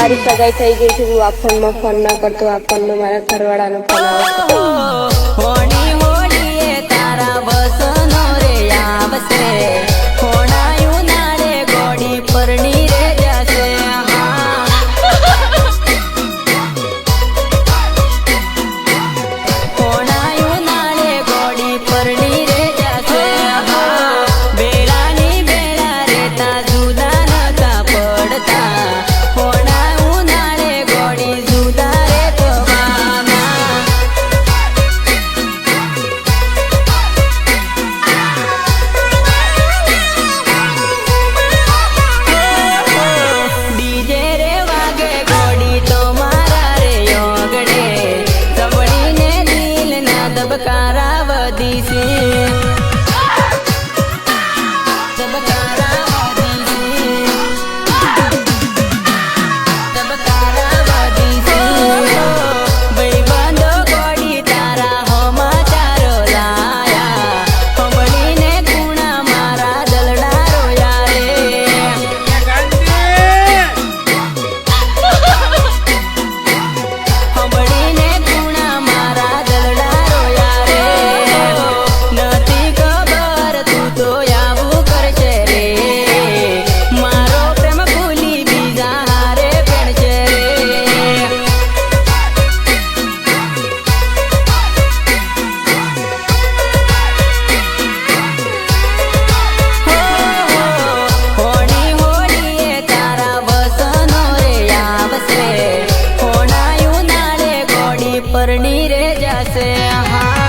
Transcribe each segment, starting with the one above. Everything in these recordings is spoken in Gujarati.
મારી સગાઈ થઈ ગઈ છે હું આ ફોનમાં ફોન ના કરતો આ ફોનમાં મારા ઘરવાળાનો ફોન આવતો तेरे जैसे यहाँ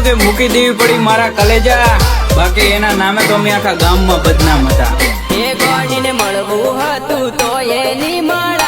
કહું તે મૂકી દેવી પડી મારા કલેજા. બાકી એના નામે તો અમે આખા ગામમાં બદનામ હતા. એ ગોડીને મળવું હતું તો એની માળ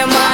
проблема.